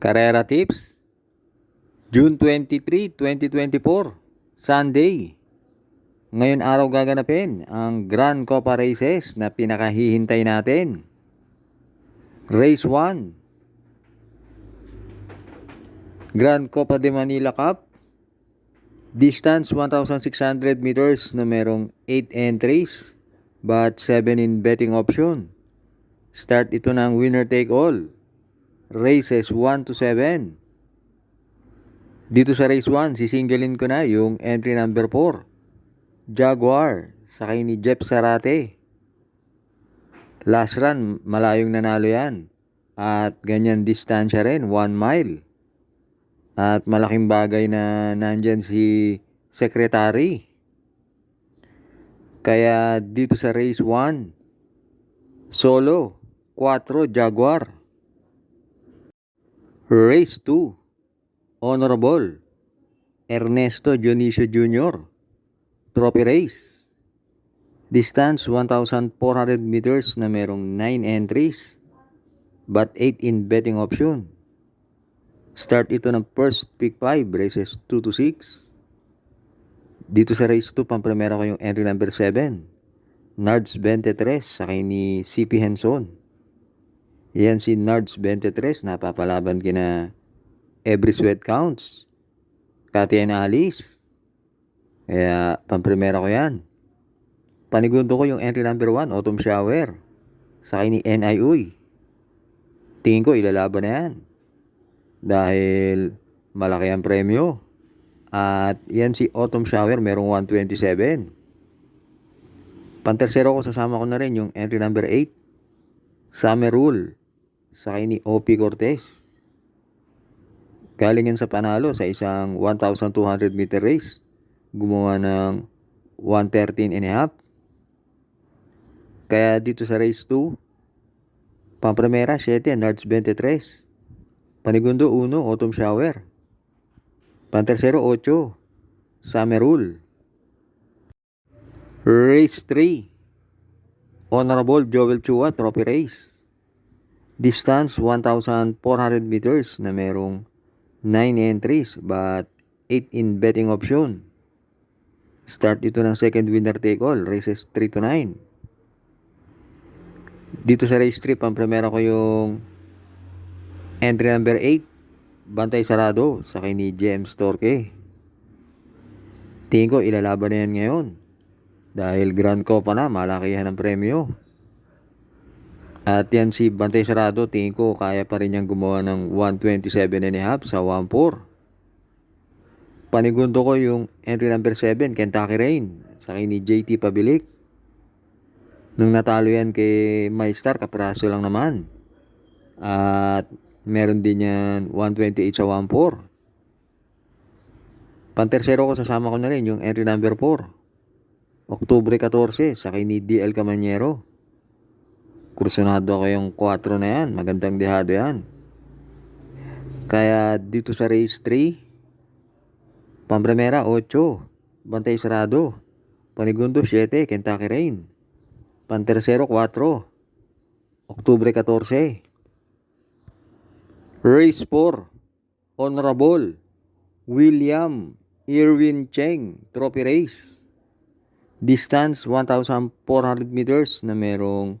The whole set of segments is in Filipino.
Carrera Tips June 23, 2024 Sunday Ngayon araw gaganapin ang Grand Copa Races na pinakahihintay natin. Race 1 Grand Copa de Manila Cup Distance 1,600 meters na merong 8 entries but 7 in betting option. Start ito ng winner take all. Races 1 to 7. Dito sa race 1, sisinggalin ko na yung entry number 4. Jaguar, sakay ni Jeff Sarate. Last run, malayong nanalo yan. At ganyan distansya rin, 1 mile. At malaking bagay na nandyan si Secretary. Kaya dito sa race 1, solo, 4 Jaguar. Race 2, Honorable, Ernesto Dionisio Jr. Trophy Race. Distance 1,400 meters na merong 9 entries but 8 in betting option. Start ito ng first pick 5 races 2 to 6. Dito sa race 2, pampremera ko yung entry number 7. Nards 23, sakay ni CP Henson. Yan si Nards 23, napapalaban kina Every Sweat Counts. Katian Alice. Kaya, pampremera ko yan. Panigundo ko yung entry number 1, Autumn Shower. Sakay ni NI Uy. Tingin ko, ilalaban na yan. Dahil malaki ang premyo. At yan si Autumn Shower, merong 127. Pantersero ko, sasama ko na rin yung entry number 8. Summer Rule. Sakay ni OP Cortez. Galing yan sa panalo sa isang 1,200 meter race. Gumawa ng 113 and a half. Kaya dito sa race 2, Pampremera 7, Nards 23. Panigundo 1, Autumn Shower. Pantersero 8, Summer Rule. Race 3, Honorable Joel Chua Trophy Race. Distance 1,400 meters na merong 9 entries but 8 in betting option. Start ito ng second winner take all, races 3 to 9. Dito sa race 3, pampremera ko yung entry number 8, Bantay Sarado, sa kay ni James Torque. Tingin ko, ilalaban na yan ngayon. Dahil Grand Copa na, malakihan ang premyo. At yan si Bantay Sarado, tingin ko kaya pa rin niyang gumawa ng 127 and a half sa 1-4. Panigundo ko yung entry number 7, Kentucky Rain, sa ni JT Pabilik. Nung natalo yan kay MyStar, kapraso lang naman. At meron din yan 128 sa 1-4. Pantersero ko, sasama ko na rin yung entry number 4. Oktubre 14, sa ni DL Camanyero. Kursunado ko yung 4 na yan. Magandang dehado yan. Kaya dito sa race 3, Pampremera 8, Bantay Sarado, Panigundo 7, Kentucky Rain, Pantersero 4, Oktubre 14. Race 4, Honorable William Irwin Cheng Trophy Race. Distance 1,400 meters na merong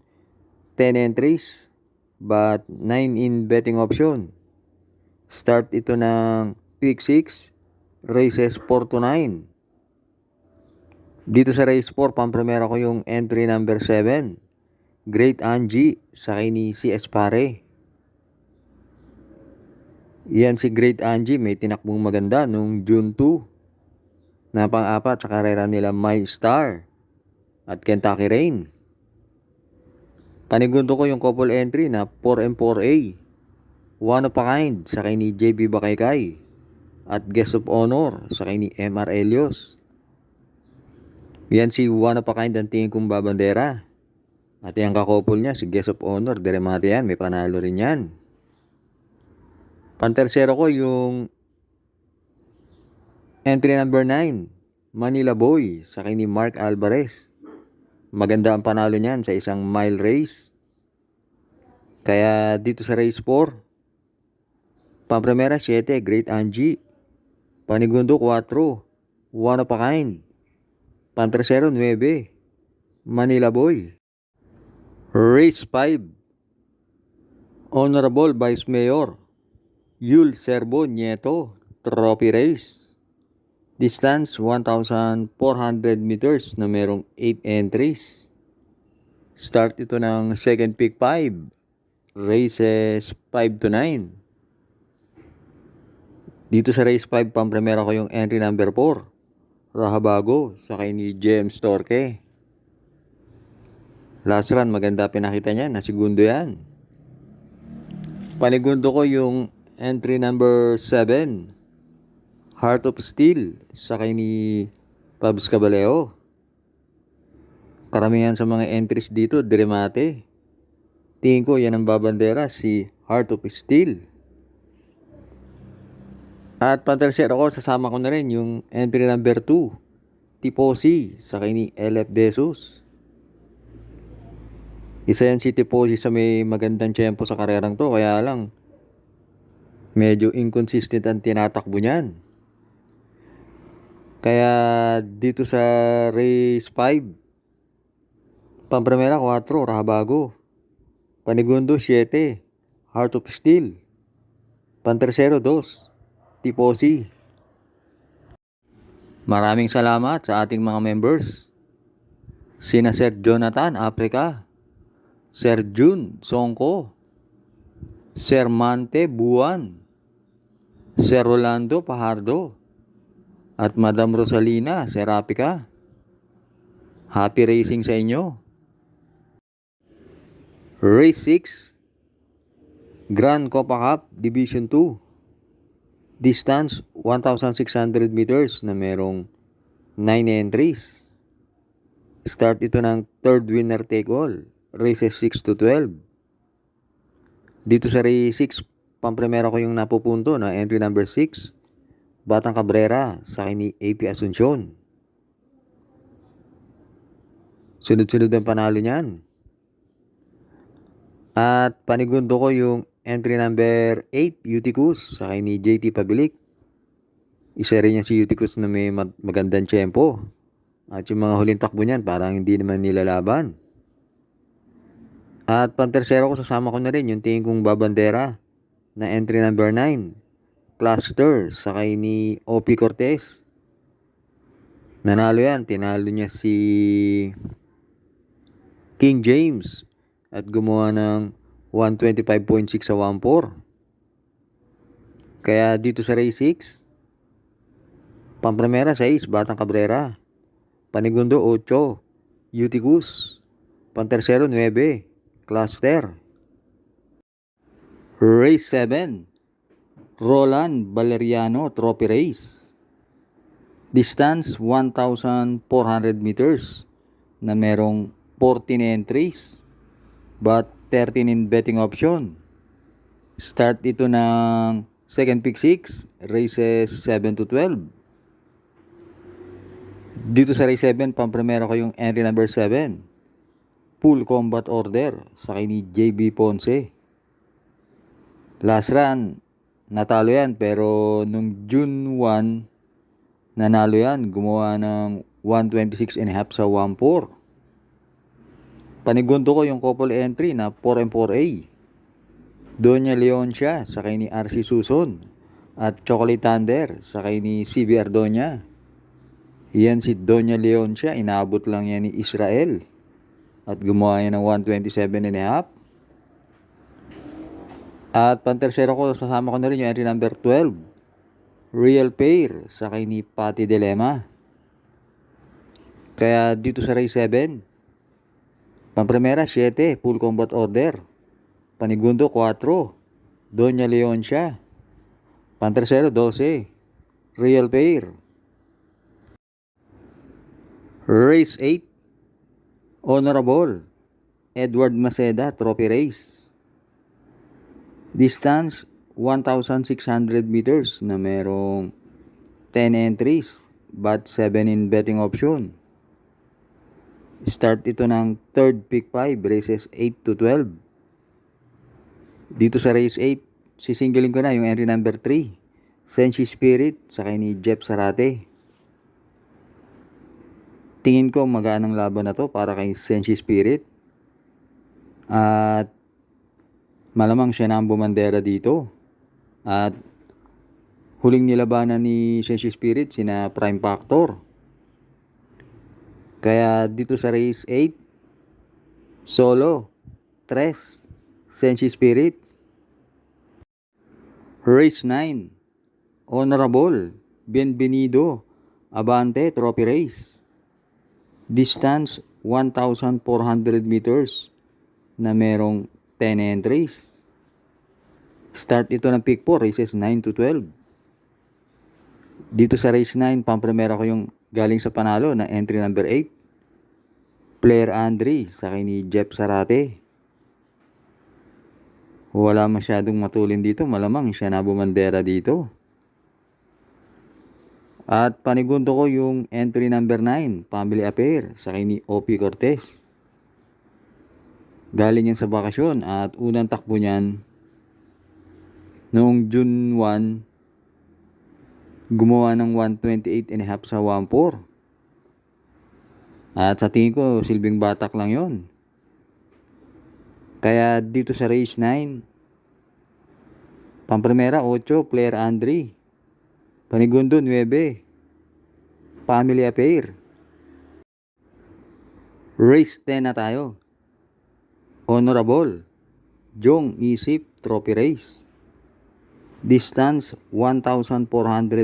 10 entries but 9 in betting option. Start ito ng pick 6, races 4 to 9. Dito sa race 4, pampremera ko yung entry number 7, Great Angie, sa ni si Espare. Yan si Great Angie, may tinakbong maganda nung June 2 na pang-apat sa karera nila My Star at Kentucky Rain. Panigundo ko yung couple entry na 4M4A. One of a kind sa kay ni JB Bakaykay at Guest of Honor sa kay ni MR Elios. Yan si One of a kind ang tingin kong babandera. At yung kakopol niya, si Guest of Honor, diremate yan, may panalo rin yan. Pantersero ko yung entry number 9, Manila Boy sa kay ni Mark Alvarez. Maganda ang panalo niyan sa isang mile race. Kaya dito sa race 4, Pampremera 7, Great Angie. Panigundo 4, One of a Kind. Pantresero 9, Manila Boy. Race 5, Honorable Vice Mayor, Yul Serbo Nieto, Trophy Race. Distance 1,400 meters na merong 8 entries. Start ito ng second pick 5. Races 5 to 9. Dito sa race 5, pampremera ko yung entry number 4. Rahabago, sakay ni James Torque. Last run, maganda pinakita niya. Na segundo yan. Panigundo ko yung entry number 7. Heart of Steel, sakay ni Pabs Caballeo. Karamihan sa mga entries dito, Dremate. Tingin ko yan ang babandera, si Heart of Steel. At pantersero ko, sasama ko na rin yung entry number 2. Tiposi, sakay ni LF Desus. Isa yan si Tiposi sa may magandang tiyempo sa karerang to, kaya lang medyo inconsistent ang tinatakbo niyan. Kaya dito sa race 5, Pampremera 4, Rahabago. Panigundo 7, Heart of Steel. Pantersero 2, Tiposi. Maraming salamat sa ating mga members. Sina Sir Jonathan Africa, Sir Jun Songko, Sir Mante Buwan, Sir Rolando Pahardo, at Madam Rosalina Serapika. Happy racing sa inyo. Race 6, Grand Copa Cup Division 2. Distance 1,600 meters na merong 9 entries. Start ito ng third winner take all. Races 6 to 12. Dito sa race 6, pampremera ko yung napupunto na entry number 6. Batang Cabrera sa akin ni AP Asuncion. Sunod-sunod ang panalo niyan. At panigundo ko yung entry number 8, Uticus, sa akin ni JT Pabilik. Isa rin yan si Uticus na may mag- magandang tiyempo. At yung mga huling takbo niyan, parang hindi naman nilalaban. At pantersero ko, sasama ko na rin yung tingin kong babandera na entry number 9, Cluster, sakay ni OP Cortez. Nanalo yan, tinalo niya si King James at gumawa ng 125.6 sa 1.4. Kaya dito sa race 6, Pampremera 6, Batang Cabrera. Panigundo 8, Uticus. Pantersero 9, Cluster. Race 7, Roland Valeriano Trophy Race. Distance 1,400 meters na merong 14 entries but 13 in betting option. Start ito ng second pick 6, races 7 to 12. Dito sa race 7, pampremera ko yung entry number 7. Full combat order sa kay JB Ponce. Last run, natalo yan pero nung June 1, nanalo yan. Gumawa ng 126 and a half sa 1.4. Panigundo ko yung couple entry na 4 and 4A. Doña Leoncia sa kay ni RC Suson. At Chocolate Thunder sa kay ni CB Ardoña. Yan si Doña Leoncia, inabot lang yan ni Israel. At gumawa yan ng 127 and a half. At pantersero ko, sasama ko na rin yung entry number 12. Real Pair sa kay ni Patty Dilema. Kaya dito sa race 7, Pampremera 7, full combat order. Panigundo 4, Doña Leoncia. Pantersero 12, Real Pair. Race 8, Honorable, Edward Maceda Trophy Race. Distance 1,600 meters na merong 10 entries but 7 in betting option. Start ito ng third pick 5, races 8 to 12. Dito sa race 8, sisingilin ko na yung entry number 3. Senshi Spirit sa kay ni Jeff Sarate. Tingin ko magaan ang laban na to para kay Senshi Spirit. At malamang siya na ang bumandera dito. At huling nilabanan ni Senshi Spirit sina Prime Factor. Kaya dito sa race 8, solo, 3, Senshi Spirit. Race 9, Honorable, Bienvenido, Abante Trophy Race. Distance 1,400 meters na merong 10 entries. Start ito ng pick 4, races 9 to 12. Dito sa race 9, pampremera ko yung galing sa panalo na entry number 8. Player Andre sa kay ni Jeff Sarate. Wala masyadong matulin dito, malamang siya na bumandera dito. At panigundo ko yung entry number 9, Family Affair, sa kay ni O.P. Cortez. Galing yan sa bakasyon at unang takbo niyan noong June 1, gumawa ng 128 and a half sa 1.4. At sa tingin ko, silbing batak lang yon. Kaya dito sa race 9, Pamprimera 8, player Andre. Panigundo 9. Family Affair. Race 10 na tayo. Honorable. Jong Isip Trophy Race. Distance 1,400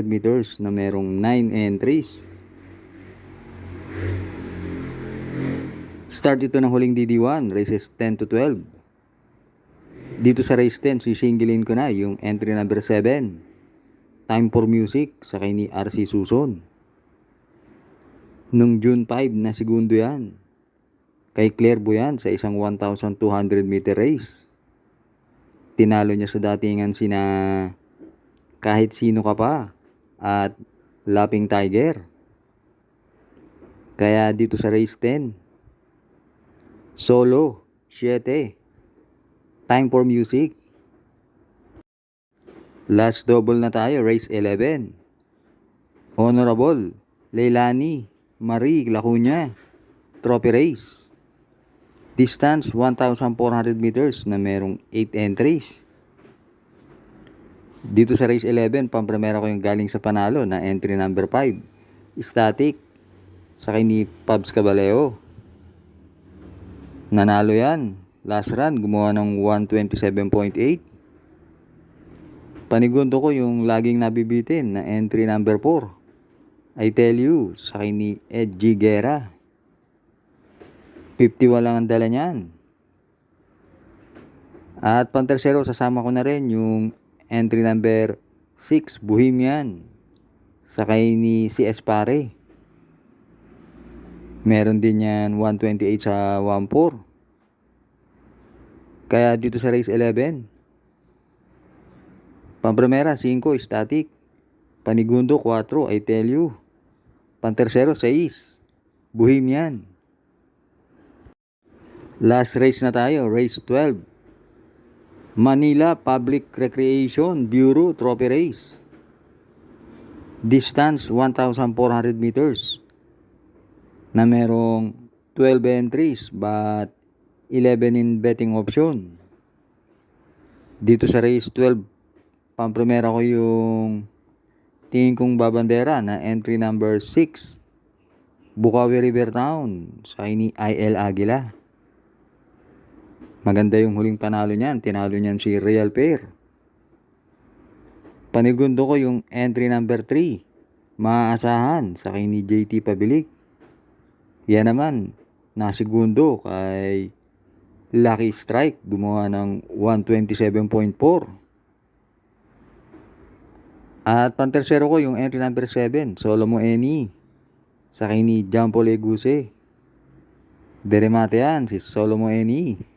meters na merong 9 entries. Start ito ng huling DD1, races 10 to 12. Dito sa race 10, sisingilin ko na yung entry number 7. Time for Music sa kay ni RC Suson. Nung June 5 na segundo yan. Kay Claire Buyan sa isang 1,200 meter race. Tinalo niya sa datingan sina kahit sino ka pa at Lapping Tiger. Kaya dito sa race 10, solo, 7. Time for music. Last double na tayo, race 11. Honorable, Leilani, Marie Lacuna, Trophy Race. Distance 1,400 meters na merong 8 entries. Dito sa race 11, pampremera ko yung galing sa panalo na entry number 5. Static. Sa ni Pabs Cabaleo. Nanalo yan. Last run, gumawa ng 127.8. Panigundo ko yung laging nabibitin na entry number 4. I tell you, sa ni Ed G. Guerra. 51 lang ang dala niyan. At pantersero, sasama ko na rin yung entry number 6, Bohemian. Sa kay ni si Espare. Meron din yan 128 sa 14. Kaya dito sa race 11, Pampremera, 5, static. Panigundo, 4, I tell you. Pantersero, 6, Bohemian. Last race na tayo, race 12. Manila Public Recreation Bureau Trophy Race. Distance 1,400 meters. Na merong 12 entries but 11 in betting option. Dito sa race 12, pampremera ko yung tingin kong babandera na entry number 6. Bukawi River Town sa IL Aguila. Maganda yung huling panalo niyan. Tinalo niyan si Real Pair. Panigundo ko yung entry number 3. Maaasahan sa kay ni JT Pabilik. Yan naman, nasigundo kay Lucky Strike. Gumawa ng 127.4. At pantersero ko yung entry number 7. Solo mo Eni. Sa kay ni Jampo Leguse. Deremate yan, si Solomo Eni.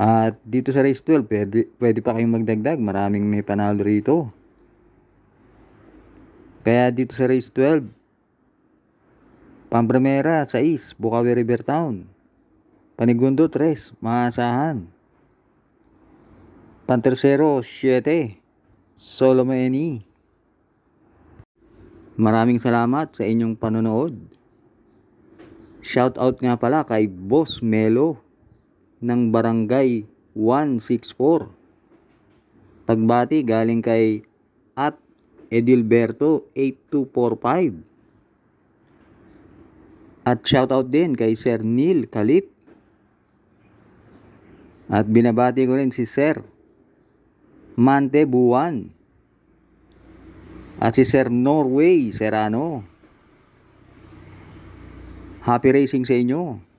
At dito sa race 12, pwede, pwede pa kayong magdagdag. Maraming may panalo rito. Kaya dito sa race 12, Pampremera, 6, Bukawi River Town. Panigundo, 3, maasahan. Pantersero, 7. Solomeni. Maraming salamat sa inyong panonood. Shoutout nga pala kay Boss Melo ng Barangay 164. Pagbati galing kay at Edilberto 8245. At shoutout din kay Sir Neil Kalip. At binabati ko rin si Sir Mante Buwan. At si Sir Norway Serrano. Happy racing sa inyo.